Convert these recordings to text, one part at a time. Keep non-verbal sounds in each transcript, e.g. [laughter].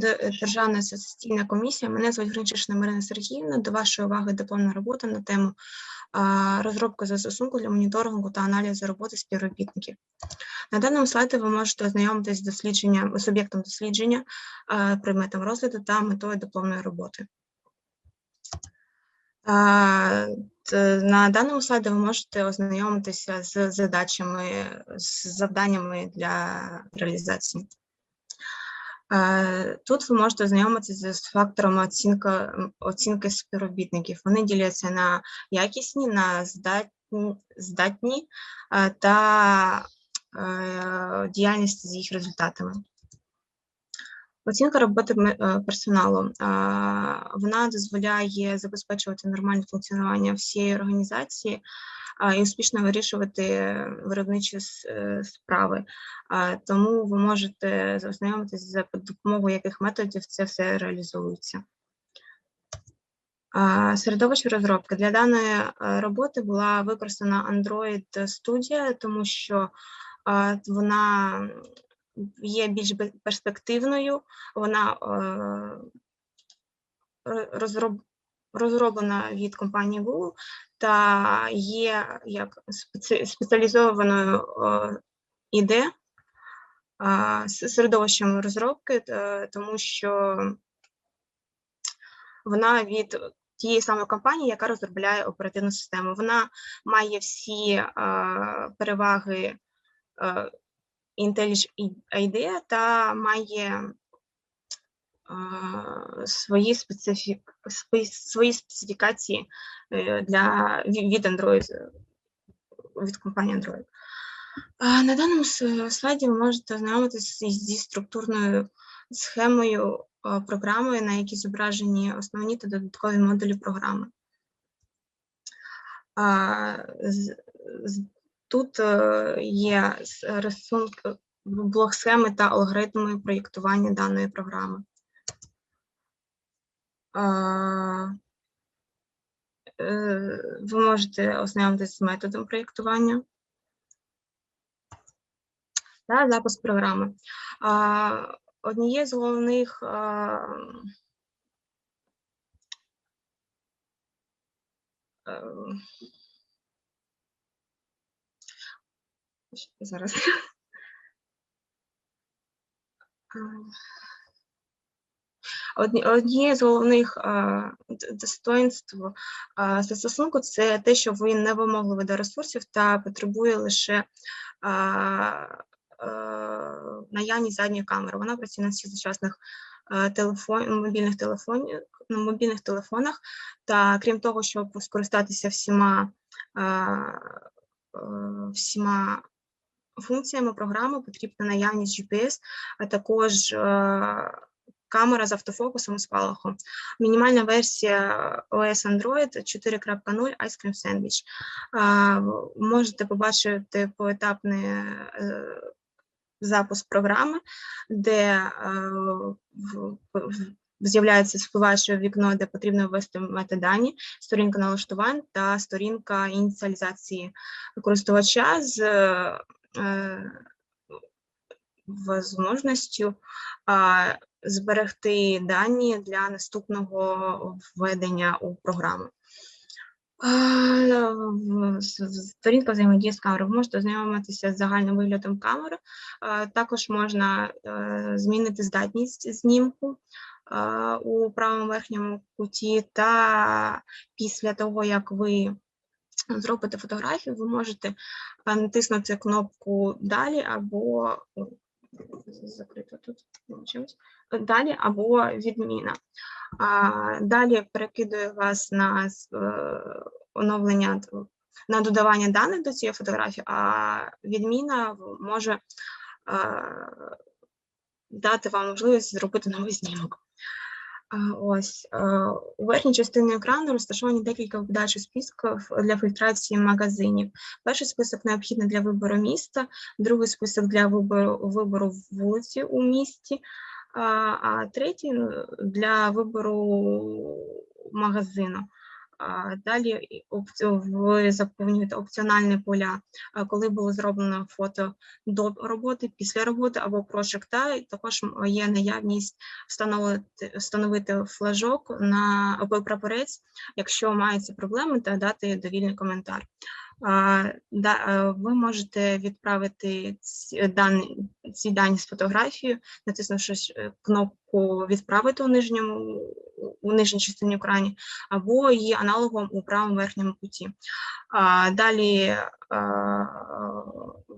Де- Державна асоційна комісія. Мене звуть Гринчишина Марина Сергіївна. До вашої уваги дипломна робота на тему розробки застосунку для моніторингу та аналізу роботи співробітників. На даному слайді ви можете ознайомитись з дослідженням, з об'єктом дослідження, предметом розгляду та метою дипломної роботи. На даному слайді ви можете ознайомитися з задачами, з завданнями для реалізації. Е, Тут ви можете ознайомитися з факторами оцінка, оцінки співробітників. Вони діляться на якісні, на здатні, здатні е, та е, діяльність з їх результатами. Оцінка роботи персоналу. Вона дозволяє забезпечувати нормальне функціонування всієї організації і успішно вирішувати виробничі е, справи. Тому ви можете ознайомитися за допомогою яких методів це все реалізується. Середовище розробки для даної е, роботи була використана Android Studio, тому що вона є більш перспективною, вона е, розроб, розроблена від компанії Google та є як спеціалізованою е, іде середовищем розробки, е, тому що вона від тієї самої компанії, яка розробляє оперативну систему. Вона має всі е, переваги IntelliJ IDEA та має свої, специфі... свої, специфікації е, для від Android, е, від компанії Android. На даному слайді ви можете ознайомитися зі структурною схемою програми, на якій зображені основні та додаткові модулі програми. Тут є рисунки, блок схеми та алгоритми проєктування даної програми. Е, Ви можете ознайомитися з методом проєктування та запуск програми. Однією з головних ем, зараз. [laughs] Однією з головних а, д- достоїнств застосунку це те, що він не вимогливий до ресурсів та потребує лише е, наявність задньої камери. Вона працює на всіх сучасних е, мобільних, телефонів, на мобільних телефонах. Та крім того, щоб скористатися всіма, е, всіма функціями програми, потрібна наявність GPS, а також камера з автофокусом і спалахом. Мінімальна версія OS Android 4.0 Ice Cream Sandwich. Можете побачити поетапний е, запуск програми, де е, з'являється спливаюче вікно, де потрібно ввести метадані, сторінка налаштувань та сторінка ініціалізації користувача з е, можливістю зберегти дані для наступного введення у програму. З- Сторінка взаємодії з камерою. Ви можете ознайомитися з загальним виглядом камери. Також можна е, змінити здатність знімку у правому верхньому куті, та після того, як ви зробите фотографію, ви можете е, натиснути кнопку Далі або закрито тут чимось. Далі або відміна. А, Далі перекидує вас на е, оновлення на додавання даних до цієї фотографії, а відміна може а, дати вам можливість зробити новий знімок. Ось у верхній частині екрану розташовані декілька видачі списків для фільтрації магазинів. Перший список необхідний для вибору міста, другий список для вибору вибору вулиці у місті, а, а третій ну, для вибору магазину. Далі і ви заповнюєте опціональні поля, коли було зроблено фото до роботи, після роботи або прожекта. та також є наявність встановити, встановити флажок на або прапорець, якщо маються проблеми, та дати довільний коментар. Е, ви можете відправити ці дані, ці дані з фотографією, натиснувши е, кнопку відправити у нижньому у нижній частині екрані, або її аналогом у правому верхньому куті. Далі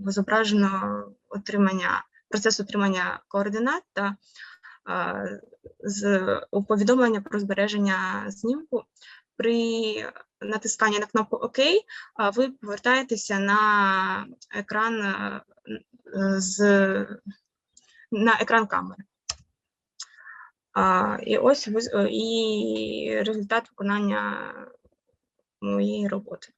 зображено отримання процес отримання координат та з повідомлення про збереження знімку. При натисканні на кнопку ОК ви повертаєтеся на екран е, е, з на екран камери. І ось і результат виконання моєї роботи.